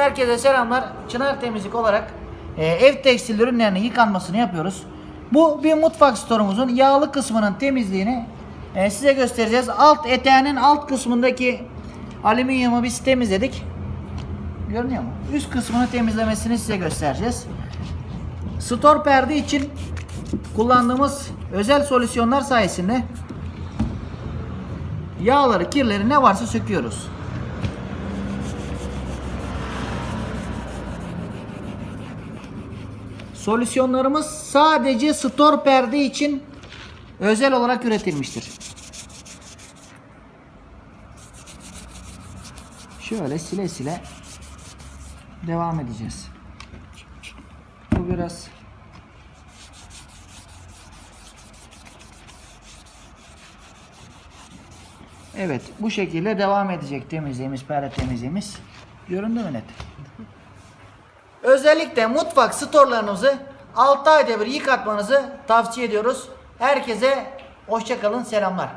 Herkese selamlar. Çınar Temizlik olarak e, ev tekstil ürünlerinin yıkanmasını yapıyoruz. Bu bir mutfak storumuzun yağlı kısmının temizliğini e, size göstereceğiz. Alt eteğinin alt kısmındaki alüminyumu biz temizledik. Görünüyor mu? Üst kısmını temizlemesini size göstereceğiz. Stor perde için kullandığımız özel solüsyonlar sayesinde yağları, kirleri ne varsa söküyoruz. Solüsyonlarımız sadece stor perde için özel olarak üretilmiştir. Şöyle sile sile devam edeceğiz. Bu biraz Evet, bu şekilde devam edecek temizliğimiz, perde temizliğimiz. Göründü mü net? Özellikle mutfak storlarınızı 6 ayda bir yıkatmanızı tavsiye ediyoruz. Herkese hoşçakalın, selamlar.